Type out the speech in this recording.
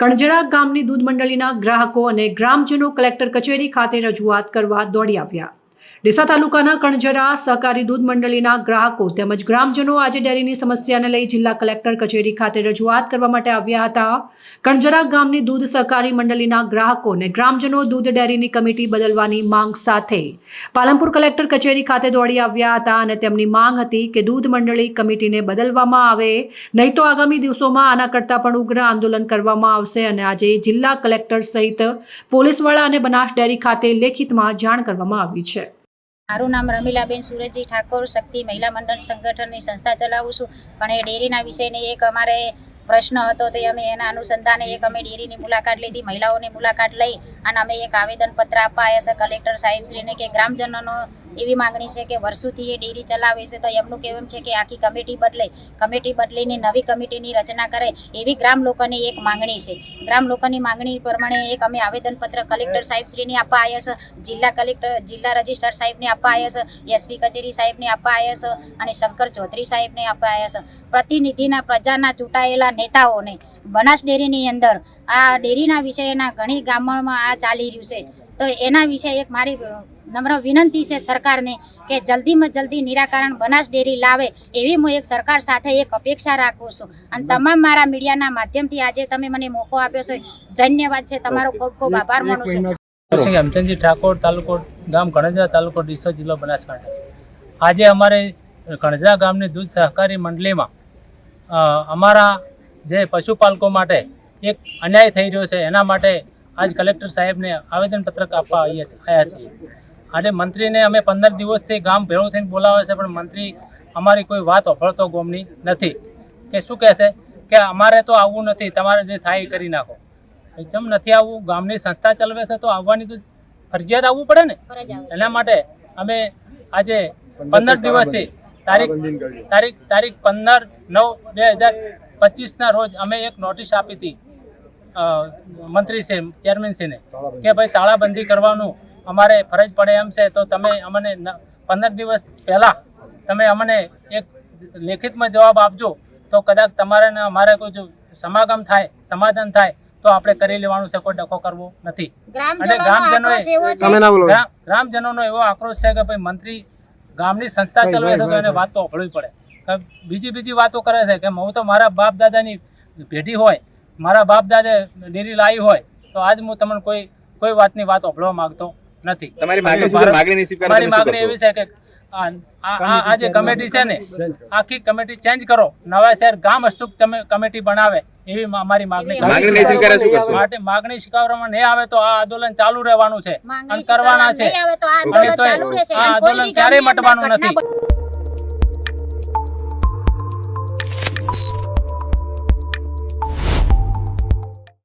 કણજડા ગામની દૂધ મંડળીના ગ્રાહકો અને ગ્રામજનો કલેક્ટર કચેરી ખાતે રજૂઆત કરવા દોડી આવ્યા. ડીસા તાલુકાના કણજરા સહકારી દૂધ મંડળીના ગ્રાહકો તેમજ ગ્રામજનો આજે ડેરીની સમસ્યાને લઈ જિલ્લા કલેક્ટર કચેરી ખાતે રજૂઆત કરવા માટે આવ્યા હતા. કણજરા ગામની દૂધ સહકારી મંડળીના ગ્રાહકો અને ગ્રામજનો દૂધ ડેરીની કમિટી બદલવાની માંગ સાથે પાલનપુર કલેક્ટર કચેરી ખાતે દોડી આવ્યા હતા અને તેમની માંગ હતી કે દૂધ મંડળી કમિટીને બદલવામાં આવે. નહીં તો આગામી દિવસોમાં આના કરતાં પણ ઉગ્ર આંદોલન કરવામાં આવશે અને આજે જિલ્લા કલેક્ટર સહિત પોલીસવાળા અને બનાસ ડેરી ખાતે લેખિતમાં જાણ કરવામાં આવી છે. મારું નામ રમીલાબેન સુરજજી ઠાકોર, શક્તિ મહિલા મંડળ સંગઠનની સંસ્થા ચલાવું છું. પણ એ ડેરીના વિષયને એક અમારે પ્રશ્ન હતો તે અમે એના અનુસંધાને એક અમે ડેરીની મુલાકાત લીધી, મહિલાઓની મુલાકાત લઈ અને અમે એક આવેદનપત્ર આપવા આવ્યા છે કલેક્ટર સાહેબશ્રીને કે ગ્રામજનોનો એવી માંગણી છે કે વર્ષોથી એ ડેરી ચલાવે છે. તો એમનું કહેવું છે કે આખી કમિટી બદલે, કમિટી બદલીને નવી કમિટીની રચના કરે એવી ગ્રામ લોકોની એક માંગણી છે. ગ્રામ લોકોની માંગણી પ્રમાણે એક અમે આવેદનપત્ર કલેક્ટર સાહેબશ્રીને આપવા આવ્યા છે, જિલ્લા કલેક્ટર, જિલ્લા રજિસ્ટ્રાર સાહેબને આપવા આવ્યા છે એસપી કચેરી સાહેબને આપવા આવ્યા છે અને શંકર ચૌધરી સાહેબને આપવા આવ્યા છે. પ્રતિનિધિના પ્રજાના ચૂંટાયેલા નેતાઓને બનાસ ડેરીની અંદર આ ડેરીના વિષયના ઘણી ગામોમાં આ ચાલી રહ્યું છે. તો એના વિશે એક મારી નમ્ર વિનંતી છે સરકારને કે જલ્દીમાં જલ્દી નિરાકરણ બનાસ ડેરી લાવે એવી હું એક સરકાર સાથે એક અપેક્ષા રાખું છું. અને તમામ મારા મીડિયાના માધ્યમથી આજે તમે મને મોકો આપ્યો છે. ધન્યવાદ છે. તમારો ખૂબ ખૂબ આભાર માનું છું. હેમચંદજી ઠાકોર તાલુકો ગામ કણજરા તાલુકો ડીસો જિલ્લો બનાસકાંઠા. આજે અમારે કણજરા ગામની દૂધ સહકારી મંડળીમાં અમારા જે પશુપાલકો માટે એક અન્યાય થઈ રહ્યો છે એના માટે આજ કલેક્ટર સાહેબને આવેદનપત્રક આપવા આવ્યા આવ્યા છીએ આજે મંત્રીને અમે પંદર દિવસથી ગામ ભેળું થઈને બોલાવે છે પણ મંત્રી અમારી કોઈ વાત અફળતો ગોમની નથી. કે શું કહેશે? કે અમારે તો આવવું નથી તમારે જે થાય એ કરી નાખો. એકદમ નથી આવવું ગામની સંસ્થા ચલાવે છે તો આવવાની તો ફરજિયાત આવવું પડે ને. એના માટે અમે આજે પંદર દિવસથી તારીખ તારીખ તારીખ પંદર નવ બે હજાર પચીસના રોજ અમે એક નોટિસ આપી હતી. મંત્રી છે ચેરમેનશ્રીને કે ભાઈ તાળાબંધી કરવાનું અમારે ફરજ પડે એમ છે તો તમે અમને પંદર દિવસ પહેલાં તમે અમને એક લેખિતમાં જવાબ આપજો તો કદાચ તમારે ને અમારે કોઈ જો સમાગમ થાય સમાધાન થાય તો આપણે કરી લેવાનું છે કોઈ ડખો કરવો નથી. અને ગ્રામજનોએ- છે? ગ્રામજનોનો એવો આક્રોશ છે કે ભાઈ મંત્રી ગામની સંસ્થા ચલાવે છે તો એને વાત તો અભળવી પડે. બીજી બીજી વાતો કરે છે કે હું તો મારા બાપ દાદાની પેઢી હોય મારા બાપ દાદે ડેરી લાવી હોય તો આજ હું તમને કોઈ કોઈ વાતની વાત અભળવા માંગતો નથી. તમારી મારી માગણી એવી છે કે આ જે કમિટી છે ને આખી કમિટી ચેન્જ કરો. નવા શહેર ગામ હસ્તુક તમે કમિટી બનાવે એવી અમારી મારી માગણી માગણી નહીં સ્વીકારે શું કરશો? માટે માગણી સ્વીકારવામાં નહીં આવે તો આ આંદોલન ચાલુ રહેવાનું છે. અને કરવાના છે. આ આંદોલન ક્યારેય મટવાનું નથી.